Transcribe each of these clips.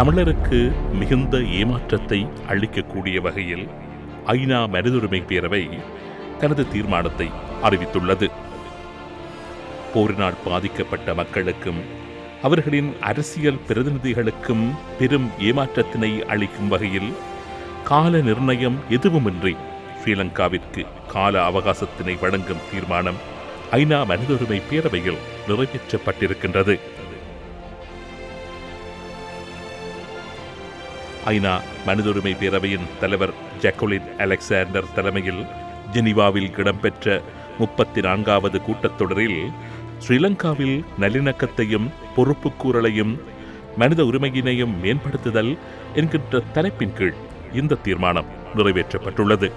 தமிழருக்கு மிகுந்த ஏமாற்றத்தை அளிக்கக்கூடிய வகையில் ஐநா மனிதுரிமை பேரவை தனது தீர்மானத்தை அறிவித்துள்ளது. போரினால் பாதிக்கப்பட்ட மக்களுக்கும் அவர்களின் அரசியல் பிரதிநிதிகளுக்கும் பெரும் ஏமாற்றத்தினை அளிக்கும் வகையில் கால நிர்ணயம் எதுவுமின்றி ஸ்ரீலங்காவிற்கு கால அவகாசத்தினை வழங்கும் தீர்மானம் ஐநா மனிதுரிமை பேரவையில் நிறைவேற்றப்பட்டிருக்கின்றது. ஐநா மனித உரிமை பேரவையின் தலைவர் ஜக்கோலின் அலெக்சாண்டர் தலைமையில் ஜெனிவாவில் இடம்பெற்ற முப்பத்தி நான்காவது கூட்டத்தொடரில் ஸ்ரீலங்காவில் நல்லிணக்கத்தையும் பொறுப்புக்கூறலையும் மனித உரிமையினையும் மேம்படுத்துதல் என்கின்ற தலைப்பின் கீழ் இந்த தீர்மானம் நிறைவேற்றப்பட்டுள்ளது.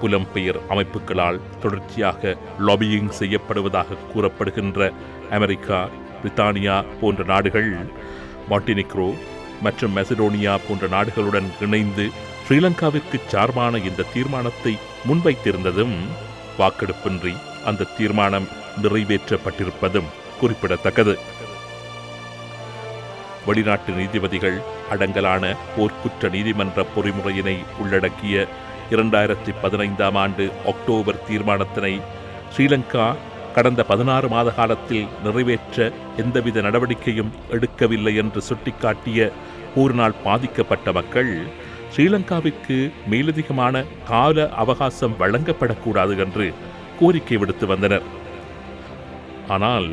புலம்பெயர் அமைப்புகளால் தொடர்ச்சியாக லாபியிங் செய்யப்படுவதாக கூறப்படுகின்ற அமெரிக்கா பிரித்தானியா போன்ற நாடுகள் மாண்டினிக்ரோ மற்றும் மெசடோனியா போன்ற நாடுகளுடன் இணைந்து ஸ்ரீலங்காவிற்கு சார்பான இந்த தீர்மானத்தை முன்வைத்திருந்ததும் வாக்கெடுப்பின்றி அந்த தீர்மானம் நிறைவேற்றப்பட்டிருப்பதும் குறிப்பிடத்தக்கது. வெளிநாட்டு நீதிபதிகள் அடங்கலான போர்க்குற்ற நீதிமன்ற பொறிமுறையினை உள்ளடக்கிய இரண்டாயிரத்தி பதினைந்தாம் ஆண்டு அக்டோபர் தீர்மானத்தினை ஸ்ரீலங்கா கடந்த பதினாறு மாத காலத்தில் நிறைவேற்ற எந்தவித நடவடிக்கையும் எடுக்கவில்லை என்று சுட்டிக்காட்டிய போரினால் பாதிக்கப்பட்ட மக்கள் ஸ்ரீலங்காவிற்கு மேலதிகமான கால அவகாசம் வழங்கப்படக்கூடாது என்று கோரிக்கை விடுத்து வந்தனர். ஆனால்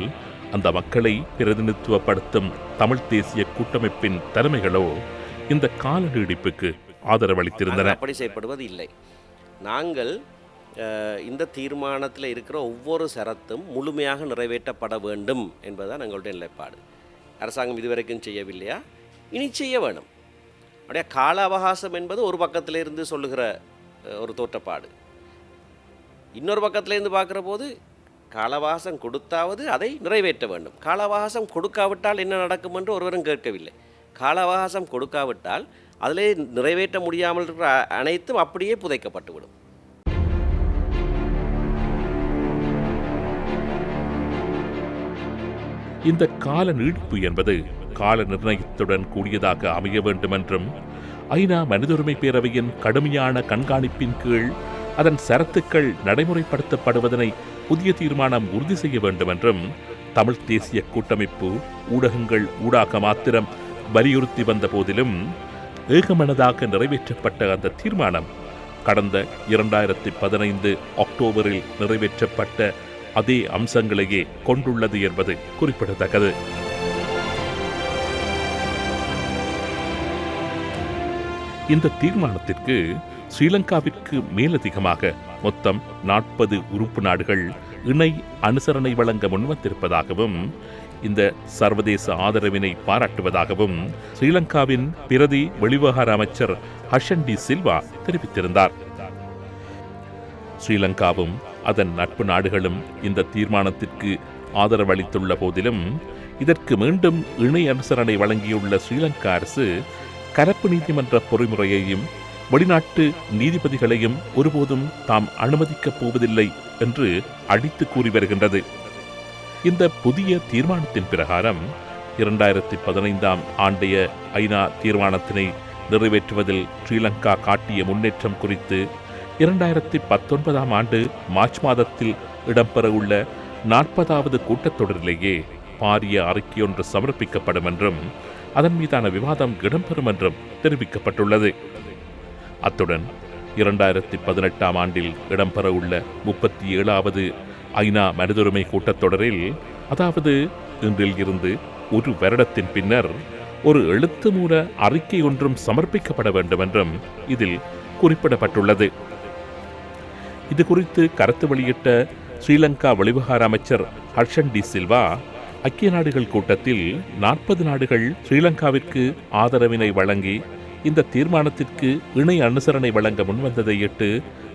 அந்த மக்களை பிரதிநிதித்துவப்படுத்தும் தமிழ் தேசிய கூட்டமைப்பின் தலைமைகளோ இந்த கால நீடிப்புக்கு ஆதரவளித்திருந்தன. நாங்கள் அப்படி இல்லை நாங்கள் இந்த தீர்மானத்தில் இருக்கிற ஒவ்வொரு சரத்தும் முழுமையாக நிறைவேற்றப்பட வேண்டும் என்பதுதான் எங்களுடைய நிலைப்பாடு. அரசாங்கம் இதுவரைக்கும் செய்யவில்லையா? இனி செய்ய வேணும். அப்படியே கால அவகாசம் என்பது ஒரு பக்கத்திலிருந்து சொல்லுகிற ஒரு தோற்றப்பாடு. இன்னொரு பக்கத்திலேருந்து பார்க்குற போது காலவாசம் கொடுத்தாவது அதை நிறைவேற்ற வேண்டும். காலவாசம் கொடுக்காவிட்டால் என்ன நடக்கும் என்று ஒருவரும் கேட்கவில்லை. காலவாசம் கொடுக்காவிட்டால் அதிலே நிறைவேற்ற முடியாமல் இருக்கிற அனைத்தும் அப்படியே புதைக்கப்பட்டுவிடும். இந்த கால நீடிப்பு என்பது கால நிர்ணயத்துடன் கூடியதாக அமைய வேண்டும் என்றும் ஐநா மனித உரிமை பேரவையின் கடுமையான கண்காணிப்பின் கீழ் அதன் சரத்துக்கள் நடைமுறைப்படுத்தப்படுவதனை புதிய தீர்மானம் உறுதி செய்ய வேண்டும் என்றும் தமிழ் தேசிய கூட்டமைப்பு ஊடகங்கள் ஊடாக மாத்திரம் வலியுறுத்தி வந்த போதிலும் ஏகமனதாக நிறைவேற்றப்பட்ட அந்த தீர்மானம் கடந்த இரண்டாயிரத்தி பதினைந்து அக்டோபரில் நிறைவேற்றப்பட்ட அதே அம்சங்களையே கொண்டுள்ளது என்பது குறிப்பிடத்தக்கது. இந்த தீர்மானத்திற்கு ஸ்ரீலங்காவிற்கு மேலதிகமாக மொத்தம் நாற்பது உறுப்பு நாடுகள் இணை அனுசரணை வழங்க முன்வந்திருப்பதாகவும் இந்த சர்வதேச ஆதரவினை பாராட்டுவதாகவும் ஸ்ரீலங்காவின் பிரதி வெளிவிவகார அமைச்சர் ஹஷன் டி சில்வா தெரிவித்திருந்தார். ஸ்ரீலங்காவும் அதன் நட்பு நாடுகளும் இந்த தீர்மானத்திற்கு ஆதரவளித்துள்ள போதிலும் இதற்கு மீண்டும் இணை அனுசரணை வழங்கியுள்ள ஸ்ரீலங்கா அரசு கலப்பு நீதிமன்ற பொறிமுறையையும் வெளிநாட்டு நீதிபதிகளையும் ஒருபோதும் தாம் அனுமதிக்கப் போவதில்லை என்று அடித்து கூறி வருகின்றது. இந்த புதிய தீர்மானத்தின் பிரகாரம் இரண்டாயிரத்தி பதினைந்தாம் ஆண்டைய ஐநா தீர்மானத்தினை நிறைவேற்றுவதில் ஸ்ரீலங்கா காட்டிய முன்னேற்றம் குறித்து இரண்டாயிரத்தி பத்தொன்பதாம் ஆண்டு மார்ச் மாதத்தில் இடம்பெறவுள்ள நாற்பதாவது கூட்டத்தொடரிலேயே பாரிய அறிக்கையொன்று சமர்ப்பிக்கப்படும் என்றும் அதன் மீதான விவாதம் இடம்பெறும் என்றும் தெரிவிக்கப்பட்டுள்ளது. அத்துடன் இரண்டாயிரத்தி பதினெட்டாம் ஆண்டில் இடம்பெறவுள்ள முப்பத்தி ஏழாவது ஐநா மனிதுரிமை கூட்டத்தொடரில் அதாவது இன்றில் இருந்து ஒரு வருடத்தின் பின்னர் ஒரு எழுத்து மூல அறிக்கை ஒன்றும் சமர்ப்பிக்கப்பட வேண்டும் என்றும் இதில் குறிப்பிடப்பட்டுள்ளது. இது குறித்து கருத்து வெளியிட்ட ஸ்ரீலங்கா வெளிவகார அமைச்சர் ஹர்ஷன் டி சில்வா ஐக்கிய நாடுகள் கூட்டத்தில் நாற்பது நாடுகள் ஸ்ரீலங்காவிற்கு ஆதரவினை வழங்கி இந்த தீர்மானத்திற்கு இணை அனுசரணை வழங்க முன்வந்ததையிட்டு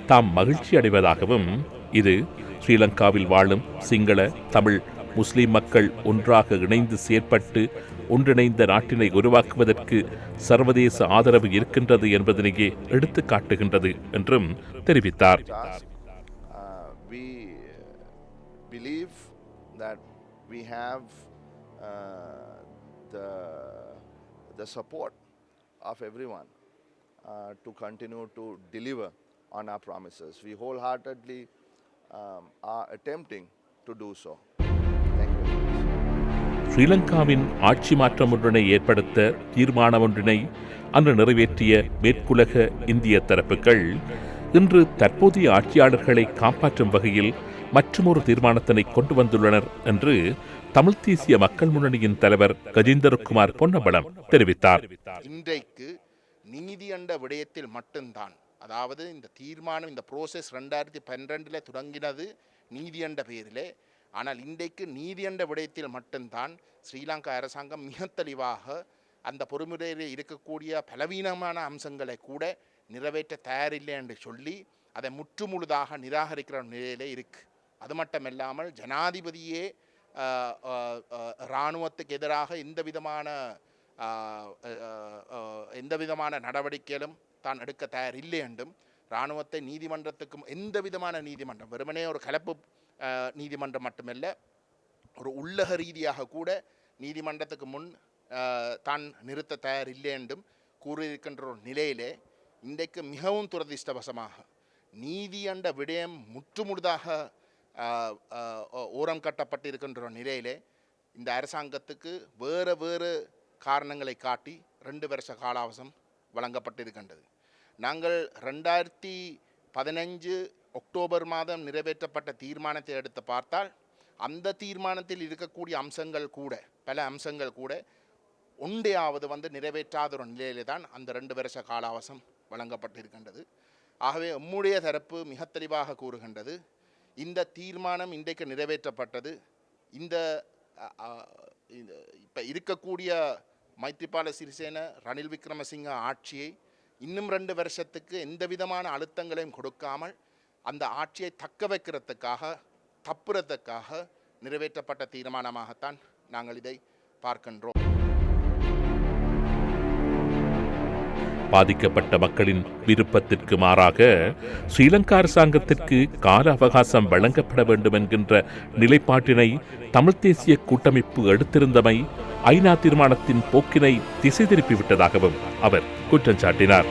தாம் மகிழ்ச்சி அடைவதாகவும் இது ஸ்ரீலங்காவில் வாழும் சிங்கள தமிழ் முஸ்லிம் மக்கள் ஒன்றாக இணைந்து செயற்பட்டு ஒன்றிணைந்த நாட்டினை உருவாக்குவதற்கு சர்வதேச ஆதரவு இருக்கின்றது என்பதனையே எடுத்துக் காட்டுகின்றது என்றும் தெரிவித்தார் task. Uh, we believe that we have uh, the the support of everyone uh, to continue to deliver on our promises. We wholeheartedly um, are attempting to do so. ஸ்ரீலங்காவின் ஆட்சி மாற்றம் ஒன்றினை ஏற்படுத்த தீர்மானம் ஒன்றினை அன்று நிறைவேற்றிய மேற்குலக இந்திய தரப்புகள் இன்று தற்போதைய ஆட்சியாளர்களை காப்பாற்றும் வகையில் மற்றுமொரு தீர்மானத்தினை கொண்டு வந்துள்ளனர் என்று தமிழ் தேசிய மக்கள் முன்னணியின் தலைவர் கஜேந்திரகுமார் பொன்னம்பலம் தெரிவித்தார். இன்றைக்கு நீதி என்ற விடயத்தில் மட்டும்தான் அதாவது இந்த தீர்மானம் இந்த ப்ரோசஸ் ரெண்டாயிரத்தி பன்னிரெண்டில் தொடங்கினது நீதி என்ற பெயரிலே ஆனால் இன்றைக்கு நீதி என்ற விடயத்தில் மட்டும்தான் ஸ்ரீலங்கா அரசாங்கம் மிக தெளிவாக அந்த பொறுமுறையில் இருக்கக்கூடிய பலவீனமான அம்சங்களை கூட நிறைவேற்ற தயாரில்லை என்று சொல்லி அதை முற்றுமுழுதாக நிராகரிக்கிற நிலையிலே இருக்கு. அது மட்டுமில்லாமல் ஜனாதிபதியே இராணுவத்துக்கு எதிராக எந்த விதமான எந்த விதமான நடவடிக்கையிலும் தான் எடுக்க தயார் இல்லை என்றும் இராணுவத்தை நீதிமன்றத்துக்கும் எந்த விதமான நீதிமன்றம் வெறுமனே ஒரு கலப்பு நீதிமன்றம் மட்டுமல்ல ஒரு உள்ளக ரீதியாக கூட நீதிமன்றத்துக்கு முன் தான் நிறுத்த தயார் இல்லை என்றும் கூறியிருக்கின்ற ஒரு நிலையிலே இன்றைக்கு மிகவும் துரதிர்ஷ்டவசமாக நீதி என்ற விடயம் முற்றுமுழுதாக ஓரம் கட்டப்பட்டிருக்கின்ற ஒரு நிலையிலே இந்த அரசாங்கத்துக்கு வேறு வேறு காரணங்களை காட்டி ரெண்டு வருஷ காலாவசம் வழங்கப்பட்டிருக்கின்றது. நாங்கள் ரெண்டாயிரத்தி பதினஞ்சு அக்டோபர் மாதம் நிறைவேற்றப்பட்ட தீர்மானத்தை எடுத்து பார்த்தால் அந்த தீர்மானத்தில் இருக்கக்கூடிய அம்சங்கள் கூட பல அம்சங்கள் கூட ஒன்றையாவது வந்து நிறைவேற்றாத ஒரு நிலையிலே தான் அந்த ரெண்டு வருஷ காலாவசம் வழங்கப்பட்டிருக்கின்றது. ஆகவே எம்முடைய தரப்பு மிக தெளிவாக கூறுகின்றது இந்த தீர்மானம் இன்றைக்கு நிறைவேற்றப்பட்டது. இந்த இப்போ இருக்கக்கூடிய மைத்திரிபால சிறிசேன ரணில் விக்ரமசிங்க ஆட்சியை இன்னும் ரெண்டு வருஷத்துக்கு எந்த விதமான அழுத்தங்களையும் கொடுக்காமல் அந்த ஆட்சியை தக்க வைக்கிறதுக்காக தப்புறதுக்காக நிறைவேற்றப்பட்ட தீர்மானமாகத்தான் நாங்கள் இதை பார்க்கின்றோம். பாதிக்கப்பட்ட மக்களின் விருப்பத்திற்கு மாறாக ஸ்ரீலங்கா அரசாங்கத்திற்கு கால அவகாசம் வழங்கப்பட வேண்டும் என்கின்ற நிலைப்பாட்டினை தமிழ்த் தேசிய கூட்டமைப்பு எடுத்திருந்தமை ஐநா தீர்மானத்தின் போக்கினை திசை திருப்பிவிட்டதாகவும் அவர் குற்றம் சாட்டினார்.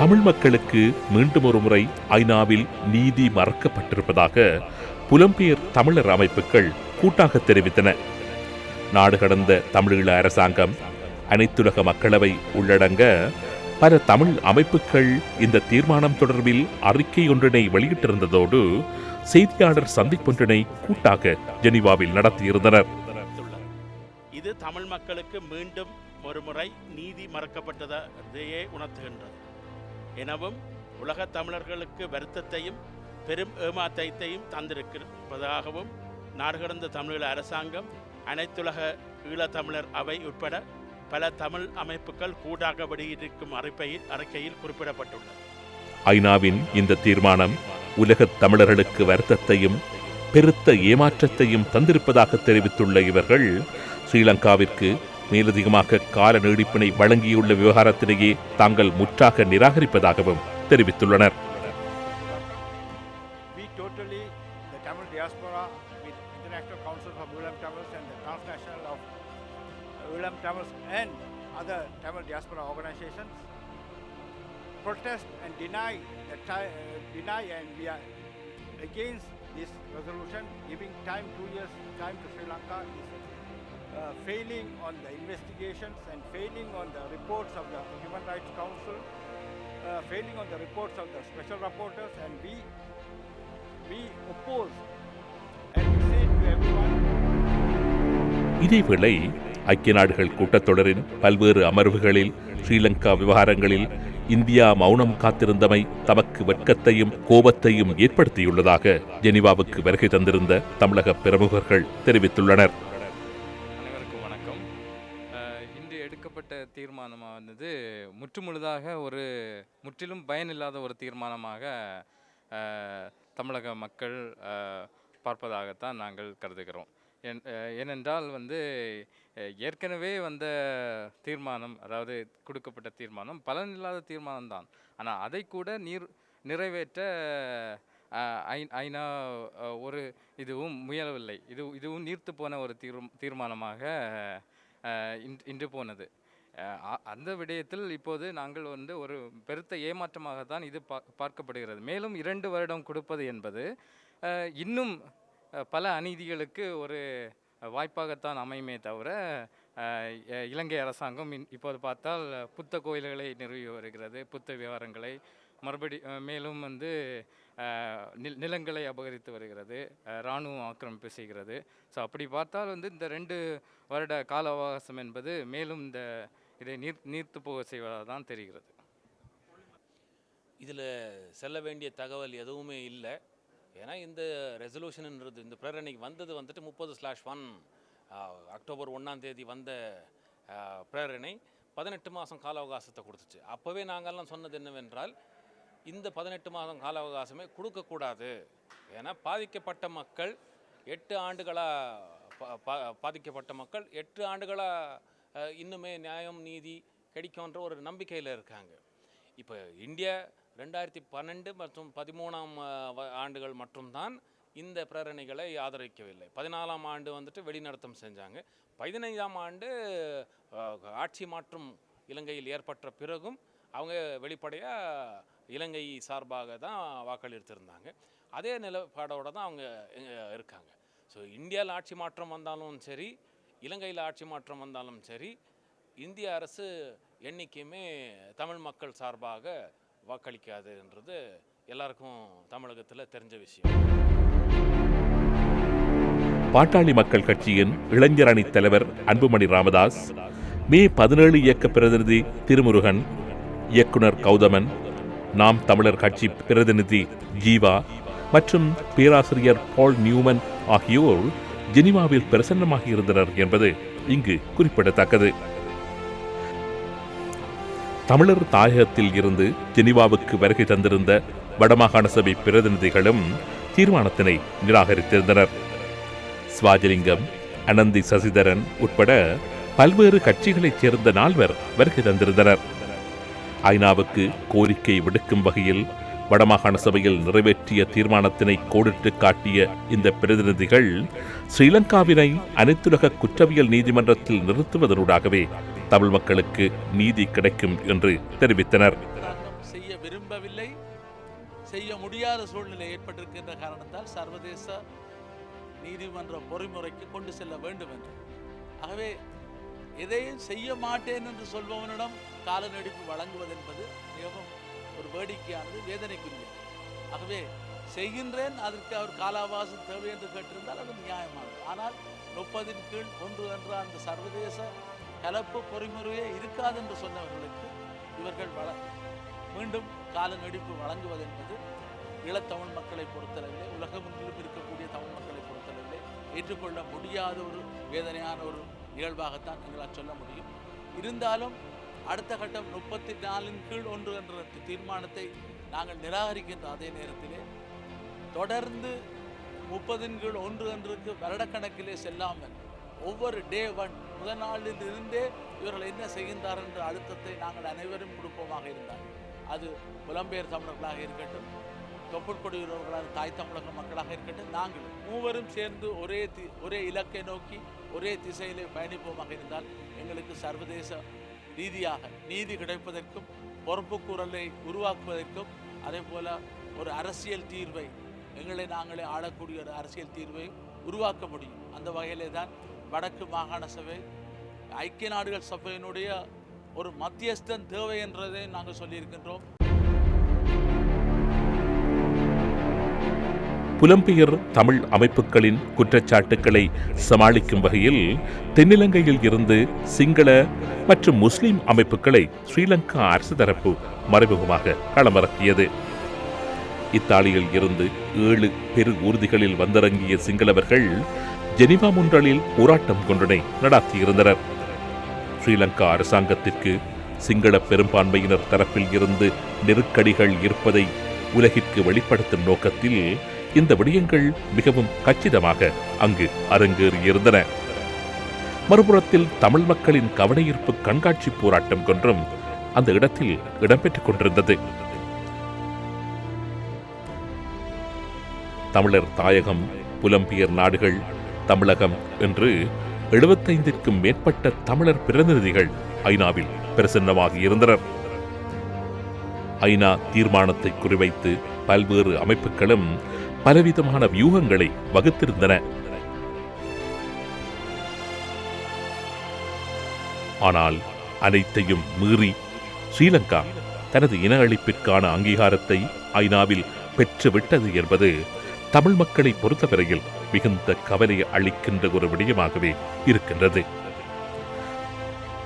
தமிழ் மக்களுக்கு மீண்டும் ஒரு முறை ஐநாவில் நீதி மறக்கப்பட்டிருப்பதாக புலம்பெயர் தமிழர் அமைப்புகள் கூட்டாக தெரிவித்தன. நாடு கடந்த தமிழீழ அரசாங்கம் அனைத்துலக மக்களவை உள்ளடங்க பல தமிழ் அமைப்புகள் இந்த தீர்மானம் தொடர்பில் அறிக்கை ஒன்றினை வெளியிட்டிருந்ததோடு செய்தியாளர் சந்திப்பொன்றினை கூட்டாக ஜெனீவாவில் நடத்தியிருந்தனர். இது தமிழ் மக்களுக்கு மீண்டும் ஒருமுறை நீதி மறக்கப்பட்டதையே உணர்த்துகின்றது. எனவும் உலகத் தமிழர்களுக்கு வருத்தத்தையும் பெரும் ஏமாற்றத்தையும் தந்திருப்பதாகவும் நாடுகடந்த தமிழீழ அரசாங்கம் அனைத்துலக ஈழத்தமிழர் அவை உட்பட பல தமிழ் அமைப்புகள் கூட்டாக வெளியிட்டிருக்கும் அறிக்கையில் அறிக்கையில் குறிப்பிடப்பட்டுள்ளது. ஐநாவின் இந்த தீர்மானம் உலகத் தமிழர்களுக்கு வருத்தத்தையும் பெருத்த ஏமாற்றத்தையும் தந்திருப்பதாக தெரிவித்துள்ள இவர்கள் ஸ்ரீலங்காவிற்கு மேலதிகமாக கால நீடிப்பினை வழங்கியுள்ள விவகாரத்திலேயே தாங்கள் முற்றாக நிராகரிப்பதாகவும் தெரிவித்துள்ளனர் protest and deny the deny and we are against this resolution giving time two years time to Sri Lanka is failing on the investigations and failing on the reports of the Human Rights Council, uh, failing on the reports of the special rapporteurs, and we we oppose and we say to everyone இதேவேளை ஐக்கிய நாடுகள் கூட்டத்தொடரின் பல்வேறு அமர்வுகளில் ஸ்ரீலங்கா விவகாரங்களில் India மௌனம் காத்திருந்தமை தமக்கு வெட்கத்தையும் கோபத்தையும் ஏற்படுத்தியுள்ளதாக ஜெனிவாவுக்கு வருகை தந்திருந்த தமிழக பிரமுகர்கள் தெரிவித்துள்ளனர் எடுக்கப்பட்ட தீர்மானமானது முற்றுமுழுதாக ஒரு முற்றிலும் பயனில்லாத ஒரு தீர்மானமாக தமிழக மக்கள் பார்ப்பதாகத்தான் நாங்கள் கருதுகிறோம். ஏனென்றால் வந்து ஏற்கனவே வந்த தீர்மானம் அதாவது கொடுக்கப்பட்ட தீர்மானம் பலனில்லாத தீர்மானம் தான் ஆனால் அதை கூட நீர் நிறைவேற்ற ஐ- ஐநா ஒரு இதுவும் முயலவில்லை. இது இதுவும் நீர்த்து போன ஒரு தீர் தீர்மானமாக இன் இன்று- போனது. அந்த விடயத்தில் இப்போது நாங்கள் வந்து ஒரு பெருத்த ஏமாற்றமாக தான் இது பா பார்க்கப்படுகிறது. மேலும் இரண்டு வருடம் கொடுப்பது என்பது இன்னும் பல அநீதிகளுக்கு ஒரு வாய்ப்பாகத்தான் அமையுமே தவிர இ- இலங்கை அரசாங்கம் இன்- இப்போது பார்த்தால் புத்த கோயில்களை நிறுவி வருகிறது. புத்த விவகாரங்களை மறுபடி மேலும் வந்து நிலங்களை அபகரித்து வருகிறது. இராணுவம் ஆக்கிரமிப்பு செய்கிறது. ஸோ அப்படி பார்த்தால் வந்து இந்த ரெண்டு வருட கால அவகாசம் என்பது மேலும் இந்த இதை நீர் நீர்த்து போக செய்வதாக தான் தெரிகிறது. இதில் செல்ல வேண்டிய தகவல் எதுவுமே இல்லை. ஏன்னா இந்த ரெசல்யூஷன்ன்றது இந்த பிரேரணைக்கு வந்தது வந்துட்டு முப்பது ஸ்லாஷ் ஒன் அக்டோபர் ஒன்றாம் தேதி வந்த பிரேரணை பதினெட்டு மாதம் கால அவகாசத்தை கொடுத்துச்சு. அப்போவே நாங்கள்லாம் சொன்னது என்னவென்றால் இந்த பதினெட்டு மாதம் கால அவகாசமே கொடுக்கக்கூடாது. ஏன்னா பாதிக்கப்பட்ட மக்கள் எட்டு ஆண்டுகளாக பாதிக்கப்பட்ட மக்கள் எட்டு ஆண்டுகளாக இன்னுமே நியாயம் நீதி கிடைக்கும்ன்ற ஒரு நம்பிக்கையில் இருக்காங்க. இப்போ இந்தியா ரெண்டாயிரத்தி பன்னெண்டு மற்றும் பதிமூணாம் ஆண்டுகள் மட்டும்தான் இந்த பிரேரணைகளை ஆதரிக்கவில்லை. பதினாலாம் ஆண்டு வந்துட்டு வெளிநடத்தம் செஞ்சாங்க. பதினைந்தாம் ஆண்டு ஆட்சி மாற்றம் இலங்கையில் ஏற்பட்ட பிறகும் அவங்க வெளிப்படையாக இலங்கை சார்பாக தான் வாக்களித்திருந்தாங்க. அதே நிலப்பாடோடு தான் அவங்க இருக்காங்க. ஸோ இந்தியாவில் ஆட்சி மாற்றம் வந்தாலும் சரி இலங்கையில் ஆட்சி மாற்றம் வந்தாலும் சரி இந்திய அரசு என்றைக்குமே தமிழ் மக்கள் சார்பாக வாக்களிக்காதுன்றது எல்லாருக்கும் தமிழகத்தில் தெரிஞ்ச விஷயம். பாட்டாளி மக்கள் கட்சியின் இளைஞர் அணித் தலைவர் அன்புமணி ராமதாஸ் மே பதினேழு இயக்க பிரதிநிதி திருமுருகன் இயக்குனர் கௌதமன் நாம் தமிழர் கட்சி பிரதிநிதி ஜீவா மற்றும் பேராசிரியர் பால் நியூமன் ஆகியோர் ஜெனிவாவில் பிரசன்னமாக இருந்தனர் என்பது இங்கு குறிப்பிடத்தக்கது. தமிழர் தாயகத்தில் இருந்து ஜெனிவாவுக்கு வருகை தந்திருந்த வடமாகாண சபை பிரதிநிதிகளும் தீர்மானத்தினை நிராகரித்திருந்தனர். சுவாஜலிங்கம் அனந்தி சசிதரன் உட்பட பல்வேறு கட்சிகளைச் சேர்ந்த நால்வர் வருகை தந்திருந்தனர். ஐநாவுக்கு கோரிக்கை விடுக்கும் வகையில் வடமாகாண சபையில் நிறைவேற்றிய தீர்மானத்தினை கோடிட்டு காட்டிய இந்த பிரதிநிதிகள் ஸ்ரீலங்காவினை அனைத்துலக குற்றவியல் நீதிமன்றத்தில் நிறுத்துவதனூடாகவே தமிழ் மக்களுக்கு நீதி கிடைக்கும் என்று தெரிவித்தனர். செய்ய விரும்பவில்லை. செய்ய முடியாத சூழ்நிலை ஏற்பட்டிருக்கின்ற காரணத்தால் சர்வதேச நீதிமன்ற பொறிமுறைக்கு கொண்டு செல்ல வேண்டும் என்று. ஆகவே எதையும் செய்ய மாட்டேன் என்று சொல்பவனிடம் கால நடிப்பு வழங்குவது என்பது மிகவும் ஒரு வேடிக்கையானது வேதனைக்குரியது ஆகவே செய்கின்றேன் அதற்கு அவர் காலாவாசம் தேவை என்று கேட்டிருந்தால் அது நியாயமானது. ஆனால் முப்பதின் கீழ் ஒன்று என்ற அந்த சர்வதேச கலப்பு பொறிமுறையே இருக்காது என்று சொன்னவர்களுக்கு இவர்கள் வள மீண்டும் கால நடிப்பு வழங்குவது என்பது ஈழத்தமிழ் மக்களை பொறுத்தளவிலே உலகமெங்கிலும் இருக்கக்கூடிய தமிழ் மக்களை பொறுத்தளவிலே ஏற்றுக்கொள்ள முடியாத ஒரு வேதனையான ஒரு நிகழ்வாகத்தான் எங்களால் சொல்ல முடியும். இருந்தாலும் அடுத்த கட்டம் முப்பத்தி நாலின் கீழ் ஒன்று என்ற தீர்மானத்தை நாங்கள் நிராகரிக்கின்ற அதே நேரத்திலே தொடர்ந்து முப்பதின் கீழ் ஒன்று என்றுக்கு வருடக்கணக்கிலே செல்லாமல் ஒவ்வொரு டே ஒன் முதல் நாளில் இருந்தே இவர்கள் என்ன செய்கின்றார் என்ற அழுத்தத்தை நாங்கள் அனைவரும் கொடுப்போமாக இருந்தார் அது புலம்பெயர் தமிழர்களாக இருக்கட்டும் தொப்புட்கொடியுறவர்களாக தாய் தமிழக மக்களாக இருக்கட்டும் நாங்கள் மூவரும் சேர்ந்து ஒரே தி ஒரே இலக்கை நோக்கி ஒரே திசையிலே பயணிப்போமாக இருந்தால் எங்களுக்கு சர்வதேச ரீதியாக நீதி கிடைப்பதற்கும் பொறுப்புக்கூறலை உருவாக்குவதற்கும் அதே போல ஒரு அரசியல் தீர்வை எங்களை நாங்களே ஆளக்கூடிய ஒரு அரசியல் தீர்வை உருவாக்க முடியும். அந்த வகையிலே தான் வடக்கு மாகாண சபை ஐக்கிய நாடுகள் சபையினுடைய ஒரு மத்தியஸ்தன் தேவை என்றதை நாங்கள் சொல்லியிருக்கின்றோம். புலம்பெயர் தமிழ் அமைப்புகளின் குற்றச்சாட்டுக்களை சமாளிக்கும் வகையில் தென்னிலங்கையில் இருந்து சிங்கள மற்றும் முஸ்லிம் அமைப்புகளை ஸ்ரீலங்கா அரசு தரப்பு மறைமுகமாக களமிறக்கியது. இத்தாலியில் இருந்து ஏழு பெரு ஊர்திகளில் வந்திறங்கிய சிங்களவர்கள் ஜெனிவா முன்றலில் போராட்டம் கொண்டனை நடாத்தியிருந்தனர். ஸ்ரீலங்கா அரசாங்கத்திற்கு சிங்கள பெரும்பான்மையினர் தரப்பில் இருந்து நெருக்கடிகள் இருப்பதை உலகிற்கு வெளிப்படுத்தும் நோக்கத்தில் இந்த விடயங்கள் மிகவும் கச்சிதமாக அங்கு அரங்கேறியிருந்தன மறுபுறத்தில் தமிழ் மக்களின் கவனஈர்ப்பு கண்காட்சி போராட்டம் கொன்றும் அந்த இடத்தில் இடம்பெற்றுக் கொண்டிருந்தது. தமிழர் தாயகம் புலம்பெயர் நாடுகள் தமிழகம் என்று எழுபத்தைந்திற்கும் மேற்பட்ட தமிழர் பிரதிநிதிகள் ஐநாவில் பிரசன்னமாகி இருந்தனர். ஐநா தீர்மானத்தை குறிவைத்து பல்வேறு அமைப்புகளும் பலவிதமான வியூகங்களை வகுத்திருந்தன. ஆனால் அனைத்தையும் மீறி ஸ்ரீலங்கா தனது இன அழிப்பிற்கான அங்கீகாரத்தை ஐநாவில் பெற்றுவிட்டது என்பது தமிழ் மக்களை பொறுத்தவரையில் மிகுந்த கவலை அளிக்கின்ற ஒரு விடயமாகவே இருக்கின்றது.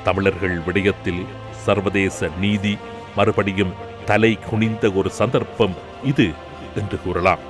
தமிழர்கள் விடயத்தில் சர்வதேச நீதி மறுபடியும் தலை குனிந்த ஒரு சந்தர்ப்பம் இது என்று கூறலாம்.